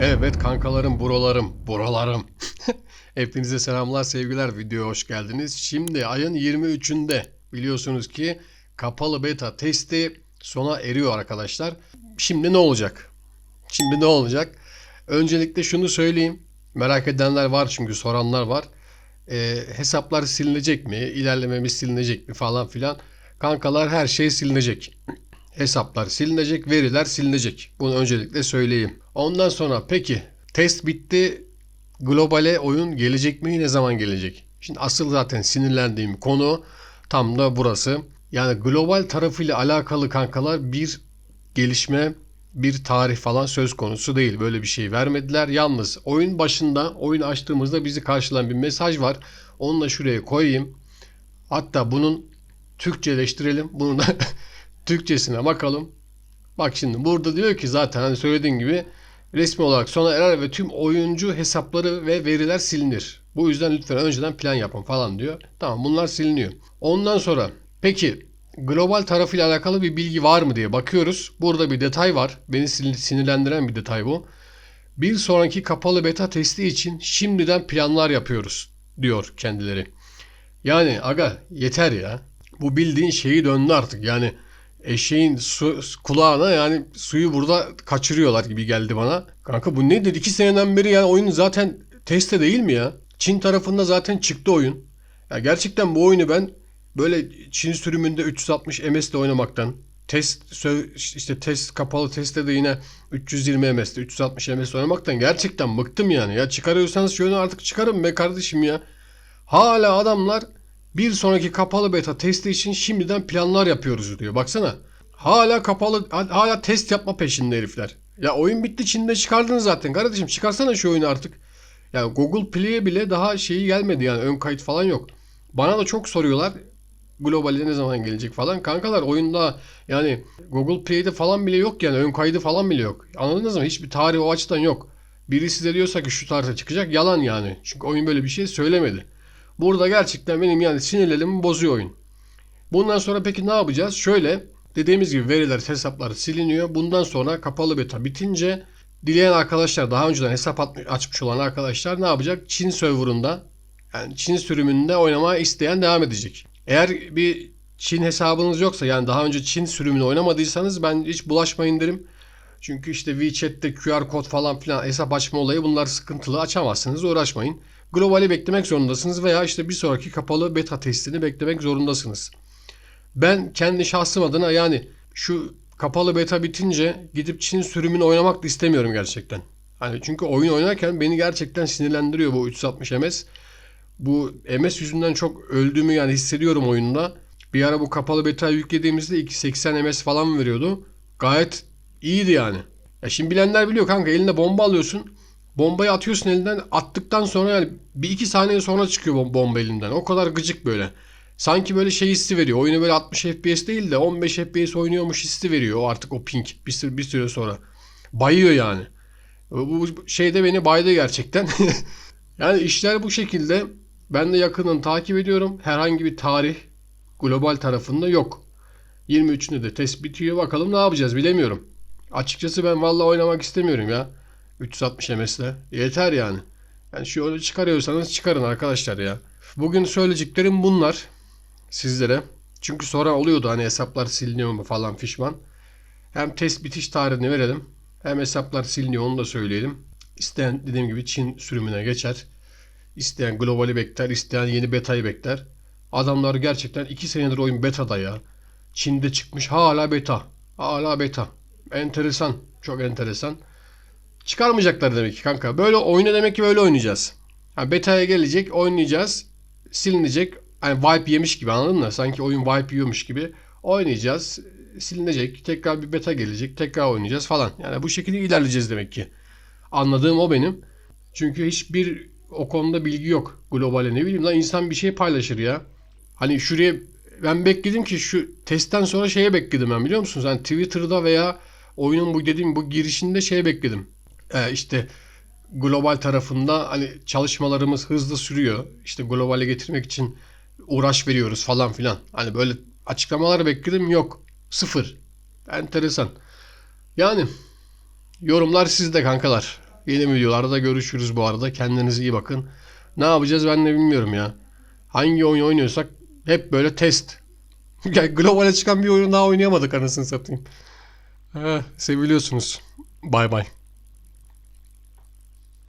Evet kankalarım, buralarım, buralarım. Hepinize selamlar, sevgiler. Videoya hoş geldiniz. Şimdi ayın 23'ünde biliyorsunuz ki kapalı beta testi sona eriyor arkadaşlar. Şimdi ne olacak? Şimdi ne olacak? Öncelikle şunu söyleyeyim. Merak edenler var çünkü soranlar var. Ee, hesaplar silinecek mi? İlerlememiz silinecek mi falan filan. Kankalar her şey silinecek. Hesaplar silinecek, veriler silinecek. Bunu öncelikle söyleyeyim. Ondan sonra peki test bitti. Globale oyun gelecek mi? Ne zaman gelecek? Şimdi asıl zaten sinirlendiğim konu tam da burası. Yani global tarafıyla alakalı kankalar bir gelişme, bir tarih falan söz konusu değil. Böyle bir şey vermediler. Yalnız oyun başında, oyun açtığımızda bizi karşılayan bir mesaj var. Onu da şuraya koyayım. Hatta bunun Türkçeleştirelim. Bunu da Türkçesine bakalım. Bak şimdi burada diyor ki zaten hani söylediğim gibi resmi olarak sona erer ve tüm oyuncu hesapları ve veriler silinir. Bu yüzden lütfen önceden plan yapın falan diyor. Tamam bunlar siliniyor. Ondan sonra peki global tarafıyla alakalı bir bilgi var mı diye bakıyoruz. Burada bir detay var. Beni sin- sinirlendiren bir detay bu. Bir sonraki kapalı beta testi için şimdiden planlar yapıyoruz diyor kendileri. Yani aga yeter ya. Bu bildiğin şeyi döndü artık. Yani eşeğin su, kulağına yani suyu burada kaçırıyorlar gibi geldi bana. Kanka bu nedir? İki seneden beri yani oyun zaten teste değil mi ya? Çin tarafında zaten çıktı oyun. Ya gerçekten bu oyunu ben böyle Çin sürümünde 360 MS ile oynamaktan test işte test kapalı testte de yine 320 MS'de 360 MS oynamaktan gerçekten bıktım yani. Ya çıkarıyorsanız şu oyunu artık çıkarın be kardeşim ya. Hala adamlar bir sonraki kapalı beta testi için şimdiden planlar yapıyoruz diyor. Baksana. Hala kapalı hala test yapma peşinde herifler. Ya oyun bitti Çin'de çıkardınız zaten. Kardeşim çıkarsana şu oyunu artık. Yani Google Play'e bile daha şeyi gelmedi yani ön kayıt falan yok. Bana da çok soruyorlar. Globalde ne zaman gelecek falan. Kankalar oyunda yani Google Play'de falan bile yok yani ön kaydı falan bile yok. Anladınız mı? Hiçbir tarih o açıdan yok. Biri size diyorsa ki şu tarihte çıkacak yalan yani. Çünkü oyun böyle bir şey söylemedi. Burada gerçekten benim yani sinirlerimi bozuyor oyun. Bundan sonra peki ne yapacağız? Şöyle dediğimiz gibi veriler, hesaplar siliniyor. Bundan sonra kapalı beta bitince dileyen arkadaşlar daha önceden hesap açmış olan arkadaşlar ne yapacak? Çin serverında yani Çin sürümünde oynamaya isteyen devam edecek. Eğer bir Çin hesabınız yoksa yani daha önce Çin sürümünü oynamadıysanız ben hiç bulaşmayın derim. Çünkü işte WeChat'te QR kod falan filan hesap açma olayı bunlar sıkıntılı açamazsınız uğraşmayın. Globali beklemek zorundasınız veya işte bir sonraki kapalı beta testini beklemek zorundasınız. Ben kendi şahsım adına yani şu kapalı beta bitince gidip Çin sürümünü oynamak da istemiyorum gerçekten. Hani çünkü oyun oynarken beni gerçekten sinirlendiriyor bu 360 MS. Bu MS yüzünden çok öldüğümü yani hissediyorum oyunda. Bir ara bu kapalı beta yüklediğimizde 280 MS falan veriyordu. Gayet iyiydi yani. Ya şimdi bilenler biliyor kanka eline bomba alıyorsun. Bombayı atıyorsun elinden. Attıktan sonra yani bir iki saniye sonra çıkıyor bom- bomba elinden. O kadar gıcık böyle. Sanki böyle şey hissi veriyor. Oyunu böyle 60 FPS değil de 15 FPS oynuyormuş hissi veriyor. Artık o ping bir süre, bir süre sonra. Bayıyor yani. Bu bu şey de beni baydı gerçekten. yani işler bu şekilde. Ben de yakından takip ediyorum. Herhangi bir tarih global tarafında yok. 23'ünde de test bitiyor. Bakalım ne yapacağız bilemiyorum. Açıkçası ben vallahi oynamak istemiyorum ya. 360 MS'le. Yeter yani. Yani şu çıkarıyorsanız çıkarın arkadaşlar ya. Bugün söyleyeceklerim bunlar sizlere. Çünkü sonra oluyordu hani hesaplar siliniyor mu falan fişman. Hem test bitiş tarihini verelim. Hem hesaplar siliniyor onu da söyleyelim. İsteyen dediğim gibi Çin sürümüne geçer. İsteyen globali bekler, isteyen yeni betayı bekler. Adamlar gerçekten 2 senedir oyun beta'da ya. Çin'de çıkmış hala beta. Hala beta. Enteresan. Çok enteresan. Çıkarmayacaklar demek ki kanka. Böyle oyunu demek ki böyle oynayacağız. Ha, beta'ya gelecek, oynayacağız. Silinecek. Hani wipe yemiş gibi anladın mı? Sanki oyun wipe yiyormuş gibi. Oynayacağız. Silinecek. Tekrar bir beta gelecek. Tekrar oynayacağız falan. Yani bu şekilde ilerleyeceğiz demek ki. Anladığım o benim. Çünkü hiçbir o konuda bilgi yok. Globale ne bileyim lan insan bir şey paylaşır ya. Hani şuraya ben bekledim ki şu testten sonra şeye bekledim ben biliyor musunuz? Hani Twitter'da veya oyunun bu dediğim bu girişinde şeye bekledim. Ee, işte global tarafında hani çalışmalarımız hızlı sürüyor. İşte globale getirmek için uğraş veriyoruz falan filan. Hani böyle açıklamalar bekledim yok. Sıfır. Enteresan. Yani yorumlar sizde kankalar. Yeni videolarda görüşürüz bu arada. Kendinize iyi bakın. Ne yapacağız ben de bilmiyorum ya. Hangi oyun oynuyorsak hep böyle test. Yani Globale çıkan bir oyun daha oynayamadık anasını satayım. Eh, seviliyorsunuz. Bay bay.